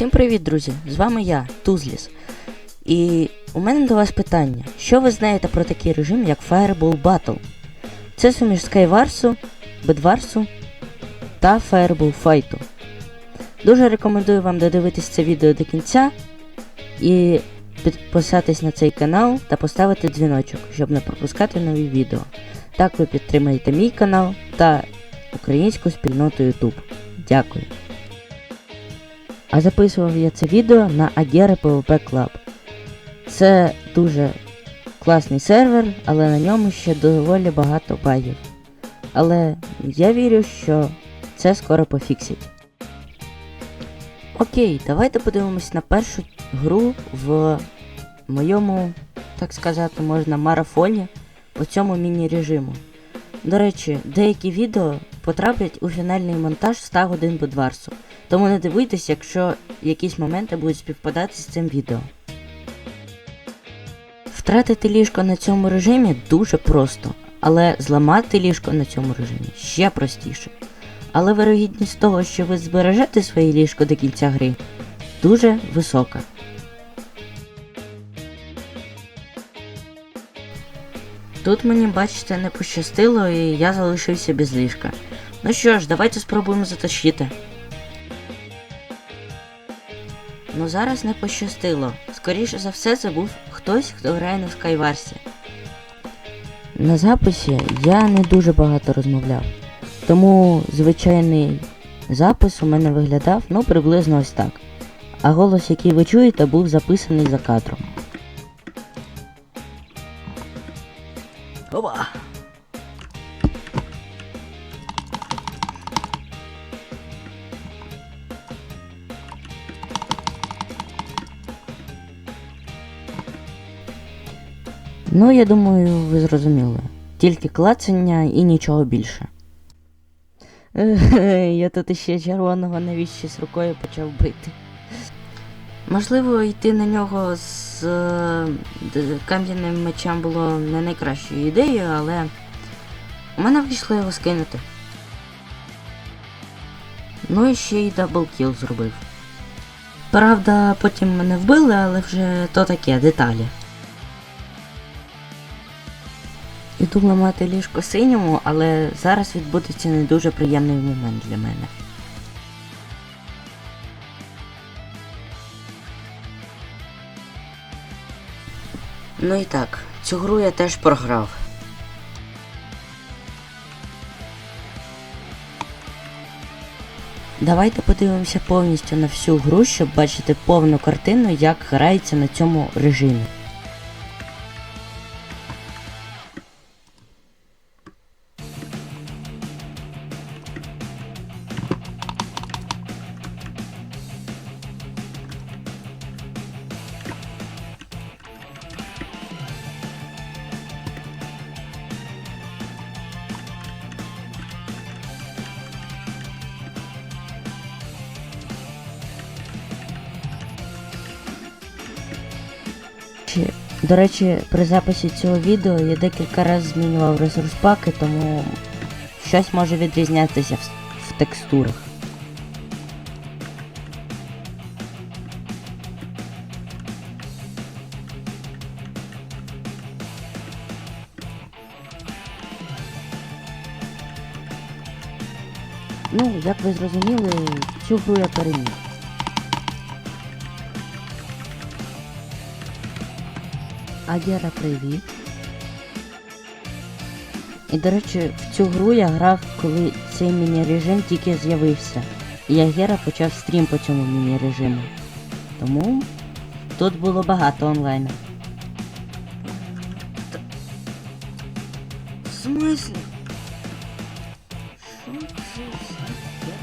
Усім привіт, друзі! З вами я, Тузліс. І у мене до вас питання: що ви знаєте про такий режим, як Fireball Battle? Це суміш Skywars, Bedwars та Fireball Fight. Дуже рекомендую вам додивитись це відео до кінця і підписатись на цей канал та поставити дзвіночок, щоб не пропускати нові відео. Так ви підтримаєте мій канал та українську спільноту YouTube. Дякую. А записував я це відео на Agera PvP Club. Це дуже класний сервер, але на ньому ще доволі багато багів. Але я вірю, що це скоро пофіксять. Окей, давайте подивимось на першу гру в моєму, так сказати, можна марафоні по цьому міні-режиму. До речі, деякі відео потраплять у фінальний монтаж 100 годин Бедварсу, тому не дивуйтесь, якщо якісь моменти будуть співпадати з цим відео. Втратити ліжко на цьому режимі дуже просто, але зламати ліжко на цьому режимі ще простіше. Але вирогідність того, що ви збережете своє ліжко до кінця гри, дуже висока. Тут мені, бачите, не пощастило і я залишився без ліжка. Ну що ж, давайте спробуємо затащити. Ну зараз не пощастило. Скоріше за все, це був хтось, хто грає на Скайварсі. На записі я не дуже багато розмовляв. Тому звичайний запис у мене виглядав ну приблизно ось так. А голос, який ви чуєте, був записаний за кадром. Опа! Ну, я думаю, ви зрозуміли. Тільки клацання і нічого більше. Я тут іще червоного навіщо з рукою почав бити. Можливо, йти на нього з е, кам'яним мечем було не найкращою ідеєю, але у мене вийшло його скинути. Ну і ще й даблкіл зробив. Правда, потім мене вбили, але вже то таке, деталі. Іду ламати ліжко синьому, але зараз відбудеться не дуже приємний момент для мене. Ну і так, цю гру я теж програв. Давайте подивимося повністю на всю гру, щоб бачити повну картину, як грається на цьому режимі. Чи- До речі, при записі цього відео я декілька разів змінював ресурс паки, тому щось може відрізнятися в, в текстурах. Ну, як ви зрозуміли, цю гру я переміг. Агера, привіт. І, до речі, в цю гру я грав, коли цей міні-режим тільки з'явився. І Агера почав стрім по цьому міні-режиму. Тому тут було багато онлайну. В смислі? Що це таке?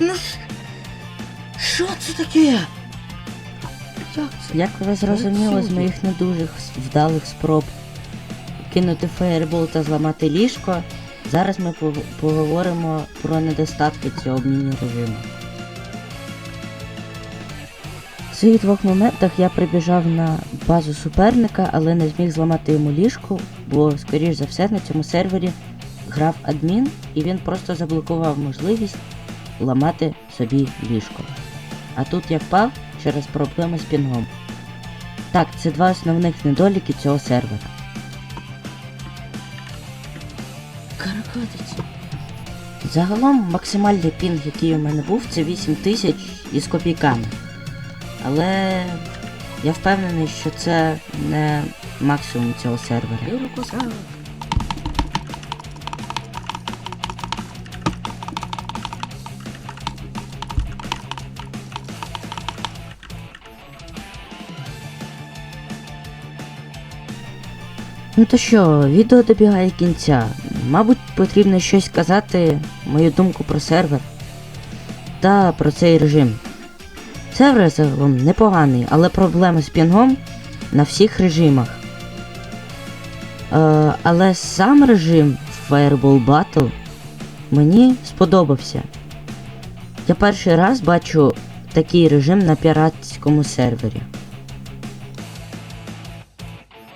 Ну. Що це таке? Як ви зрозуміли з моїх не дуже вдалих спроб кинути фаєрбол та зламати ліжко, зараз ми поговоримо про недостатки цього міні-режиму. В цих двох моментах я прибіжав на базу суперника, але не зміг зламати йому ліжко, бо, скоріш за все, на цьому сервері грав адмін, і він просто заблокував можливість ламати собі ліжко. а тут я впав через проблеми з пінгом. Так, це два основних недоліки цього сервера. Каракатиці. Загалом максимальний пінг, який у мене був, це 8000 із копійками. Але я впевнений, що це не максимум цього сервера. Ну то що, відео добігає кінця. Мабуть, потрібно щось сказати, мою думку про сервер та про цей режим. Сервер загалом непоганий, але проблеми з пінгом на всіх режимах. Е, але сам режим Fireball Battle мені сподобався. Я перший раз бачу такий режим на піратському сервері.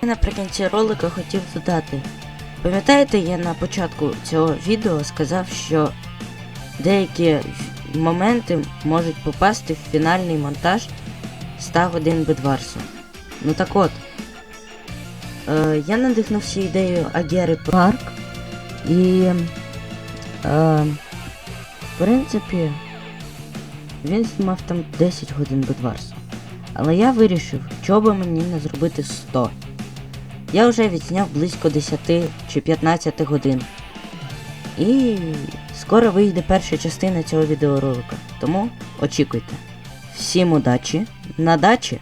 Наприкінці ролика хотів додати. Пам'ятаєте, я на початку цього відео сказав, що деякі моменти можуть попасти в фінальний монтаж 100 годин Бедварсу. Ну так от. Е, я надихнувся ідеєю Агери Парк і. Е, в принципі, він знімав там 10 годин Бедварсу. Але я вирішив, чого би мені не зробити 100. Я вже відзняв близько 10 чи 15 годин. І скоро вийде перша частина цього відеоролика. Тому очікуйте. Всім удачі, на дачі!